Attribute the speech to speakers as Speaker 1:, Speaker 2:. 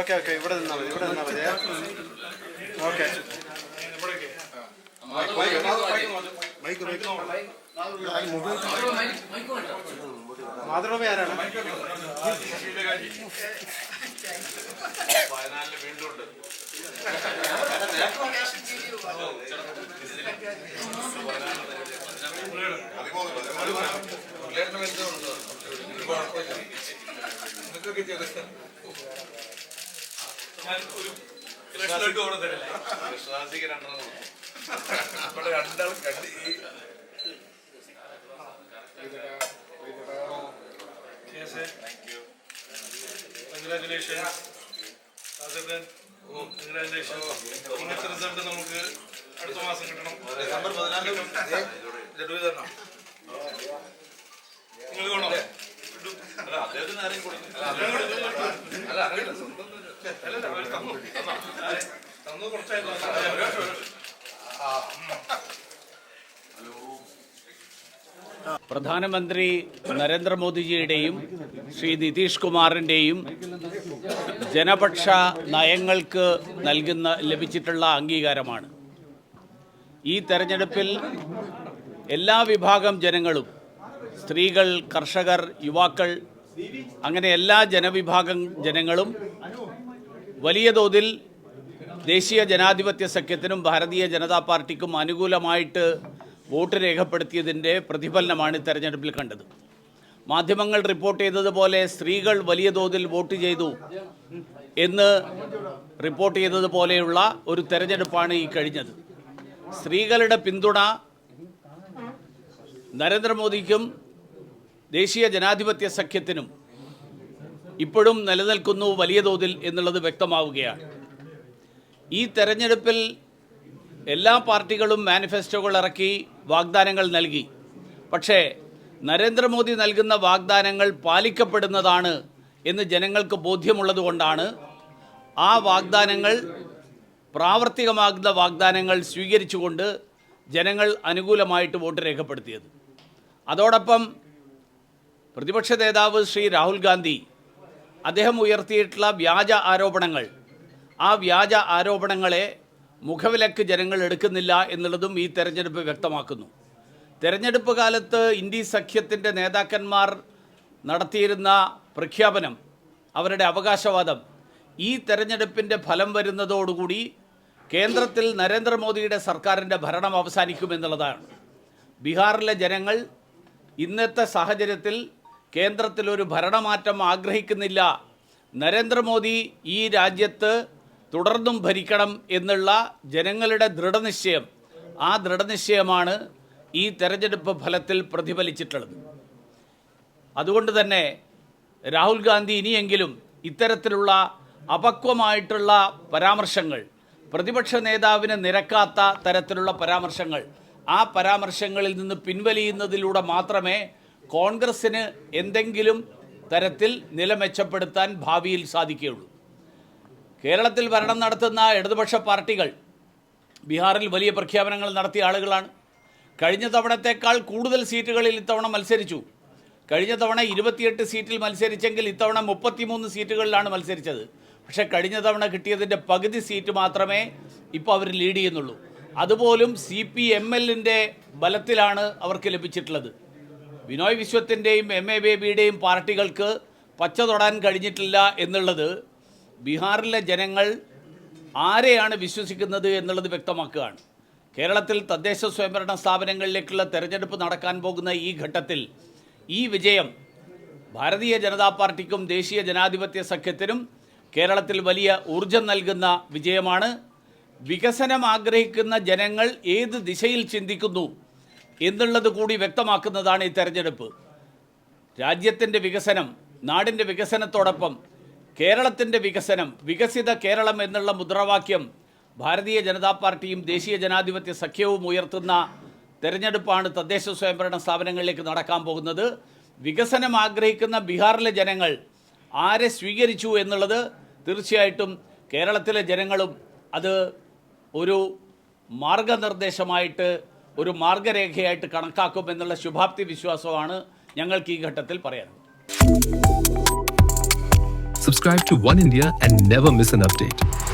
Speaker 1: Okay okay ഇവിടെ നിന്നാൽ മതി ഇവിടെ നിന്നാൽ മതി ഓക്കെ മാതൃഭൂമി ആരാണ്
Speaker 2: വയനാട്ടിൽ വീണ്ടും ഒക്കെ ചെയ്ത് കൃഷ്ണദാസിക്ക് രണ്ടെണ്ണം നമ്മുടെ രണ്ടാൾ കണ്ട് ഈ ഇങ്ങനത്തെ റിസൾട്ട് നമുക്ക് അടുത്ത മാസം കിട്ടണം
Speaker 3: ഡിസംബർ പതിനാലിന്
Speaker 2: നിങ്ങൾ കാണാം
Speaker 4: പ്രധാനമന്ത്രി നരേന്ദ്രമോദിജിയുടെയും ശ്രീ നിതീഷ് കുമാറിൻ്റെയും ജനപക്ഷ നയങ്ങൾക്ക് നൽകുന്ന ലഭിച്ചിട്ടുള്ള അംഗീകാരമാണ് ഈ തെരഞ്ഞെടുപ്പിൽ എല്ലാ വിഭാഗം ജനങ്ങളും സ്ത്രീകൾ കർഷകർ യുവാക്കൾ അങ്ങനെ എല്ലാ ജനവിഭാഗം ജനങ്ങളും വലിയ തോതിൽ ദേശീയ ജനാധിപത്യ സഖ്യത്തിനും ഭാരതീയ ജനതാ പാർട്ടിക്കും അനുകൂലമായിട്ട് വോട്ട് രേഖപ്പെടുത്തിയതിൻ്റെ പ്രതിഫലനമാണ് തെരഞ്ഞെടുപ്പിൽ കണ്ടത് മാധ്യമങ്ങൾ റിപ്പോർട്ട് ചെയ്തതുപോലെ സ്ത്രീകൾ വലിയ തോതിൽ വോട്ട് ചെയ്തു എന്ന് റിപ്പോർട്ട് ചെയ്തതുപോലെയുള്ള ഒരു തെരഞ്ഞെടുപ്പാണ് ഈ കഴിഞ്ഞത് സ്ത്രീകളുടെ പിന്തുണ നരേന്ദ്രമോദിക്കും ദേശീയ ജനാധിപത്യ സഖ്യത്തിനും ഇപ്പോഴും നിലനിൽക്കുന്നു വലിയ തോതിൽ എന്നുള്ളത് വ്യക്തമാവുകയാണ് ഈ തെരഞ്ഞെടുപ്പിൽ എല്ലാ പാർട്ടികളും മാനിഫെസ്റ്റോകൾ ഇറക്കി വാഗ്ദാനങ്ങൾ നൽകി പക്ഷേ നരേന്ദ്രമോദി നൽകുന്ന വാഗ്ദാനങ്ങൾ പാലിക്കപ്പെടുന്നതാണ് എന്ന് ജനങ്ങൾക്ക് ബോധ്യമുള്ളതുകൊണ്ടാണ് ആ വാഗ്ദാനങ്ങൾ പ്രാവർത്തികമാകുന്ന വാഗ്ദാനങ്ങൾ സ്വീകരിച്ചുകൊണ്ട് ജനങ്ങൾ അനുകൂലമായിട്ട് വോട്ട് രേഖപ്പെടുത്തിയത് അതോടൊപ്പം പ്രതിപക്ഷ നേതാവ് ശ്രീ രാഹുൽ ഗാന്ധി അദ്ദേഹം ഉയർത്തിയിട്ടുള്ള വ്യാജ ആരോപണങ്ങൾ ആ വ്യാജ ആരോപണങ്ങളെ മുഖവിലക്ക് ജനങ്ങൾ എടുക്കുന്നില്ല എന്നുള്ളതും ഈ തെരഞ്ഞെടുപ്പ് വ്യക്തമാക്കുന്നു തെരഞ്ഞെടുപ്പ് കാലത്ത് ഇന്ത്യ സഖ്യത്തിൻ്റെ നേതാക്കന്മാർ നടത്തിയിരുന്ന പ്രഖ്യാപനം അവരുടെ അവകാശവാദം ഈ തെരഞ്ഞെടുപ്പിൻ്റെ ഫലം വരുന്നതോടുകൂടി കേന്ദ്രത്തിൽ നരേന്ദ്രമോദിയുടെ സർക്കാരിൻ്റെ ഭരണം അവസാനിക്കുമെന്നുള്ളതാണ് ബീഹാറിലെ ജനങ്ങൾ ഇന്നത്തെ സാഹചര്യത്തിൽ കേന്ദ്രത്തിൽ ഒരു ഭരണമാറ്റം ആഗ്രഹിക്കുന്നില്ല നരേന്ദ്രമോദി ഈ രാജ്യത്ത് തുടർന്നും ഭരിക്കണം എന്നുള്ള ജനങ്ങളുടെ ദൃഢനിശ്ചയം ആ ദൃഢനിശ്ചയമാണ് ഈ തെരഞ്ഞെടുപ്പ് ഫലത്തിൽ പ്രതിഫലിച്ചിട്ടുള്ളത് അതുകൊണ്ട് തന്നെ രാഹുൽ ഗാന്ധി ഇനിയെങ്കിലും ഇത്തരത്തിലുള്ള അപക്വമായിട്ടുള്ള പരാമർശങ്ങൾ പ്രതിപക്ഷ നേതാവിന് നിരക്കാത്ത തരത്തിലുള്ള പരാമർശങ്ങൾ ആ പരാമർശങ്ങളിൽ നിന്ന് പിൻവലിയുന്നതിലൂടെ മാത്രമേ കോൺഗ്രസ്സിന് എന്തെങ്കിലും തരത്തിൽ നില മെച്ചപ്പെടുത്താൻ ഭാവിയിൽ സാധിക്കുകയുള്ളൂ കേരളത്തിൽ ഭരണം നടത്തുന്ന ഇടതുപക്ഷ പാർട്ടികൾ ബീഹാറിൽ വലിയ പ്രഖ്യാപനങ്ങൾ നടത്തിയ ആളുകളാണ് കഴിഞ്ഞ തവണത്തേക്കാൾ കൂടുതൽ സീറ്റുകളിൽ ഇത്തവണ മത്സരിച്ചു കഴിഞ്ഞ തവണ ഇരുപത്തിയെട്ട് സീറ്റിൽ മത്സരിച്ചെങ്കിൽ ഇത്തവണ മുപ്പത്തിമൂന്ന് സീറ്റുകളിലാണ് മത്സരിച്ചത് പക്ഷേ കഴിഞ്ഞ തവണ കിട്ടിയതിൻ്റെ പകുതി സീറ്റ് മാത്രമേ ഇപ്പോൾ അവർ ലീഡ് ചെയ്യുന്നുള്ളൂ അതുപോലും സി പി എം എല്ലിൻ്റെ ബലത്തിലാണ് അവർക്ക് ലഭിച്ചിട്ടുള്ളത് ബിനോയ് വിശ്വത്തിൻ്റെയും എം എ ബേബിയുടെയും പാർട്ടികൾക്ക് പച്ച തൊടാൻ കഴിഞ്ഞിട്ടില്ല എന്നുള്ളത് ബീഹാറിലെ ജനങ്ങൾ ആരെയാണ് വിശ്വസിക്കുന്നത് എന്നുള്ളത് വ്യക്തമാക്കുകയാണ് കേരളത്തിൽ തദ്ദേശ സ്വയംഭരണ സ്ഥാപനങ്ങളിലേക്കുള്ള തെരഞ്ഞെടുപ്പ് നടക്കാൻ പോകുന്ന ഈ ഘട്ടത്തിൽ ഈ വിജയം ഭാരതീയ ജനതാ പാർട്ടിക്കും ദേശീയ ജനാധിപത്യ സഖ്യത്തിനും കേരളത്തിൽ വലിയ ഊർജം നൽകുന്ന വിജയമാണ് വികസനം ആഗ്രഹിക്കുന്ന ജനങ്ങൾ ഏത് ദിശയിൽ ചിന്തിക്കുന്നു എന്നുള്ളത് കൂടി വ്യക്തമാക്കുന്നതാണ് ഈ തെരഞ്ഞെടുപ്പ് രാജ്യത്തിൻ്റെ വികസനം നാടിൻ്റെ വികസനത്തോടൊപ്പം കേരളത്തിൻ്റെ വികസനം വികസിത കേരളം എന്നുള്ള മുദ്രാവാക്യം ഭാരതീയ ജനതാ പാർട്ടിയും ദേശീയ ജനാധിപത്യ സഖ്യവും ഉയർത്തുന്ന തെരഞ്ഞെടുപ്പാണ് തദ്ദേശ സ്വയംഭരണ സ്ഥാപനങ്ങളിലേക്ക് നടക്കാൻ പോകുന്നത് വികസനം ആഗ്രഹിക്കുന്ന ബീഹാറിലെ ജനങ്ങൾ ആരെ സ്വീകരിച്ചു എന്നുള്ളത് തീർച്ചയായിട്ടും കേരളത്തിലെ ജനങ്ങളും അത് ഒരു മാർഗനിർദ്ദേശമായിട്ട് ഒരു മാർഗരേഖയായിട്ട് കണക്കാക്കും എന്നുള്ള ശുഭാപ്തി വിശ്വാസമാണ് ഞങ്ങൾക്ക് ഈ ഘട്ടത്തിൽ പറയാനുള്ളത്
Speaker 5: Subscribe to One India and never miss an update.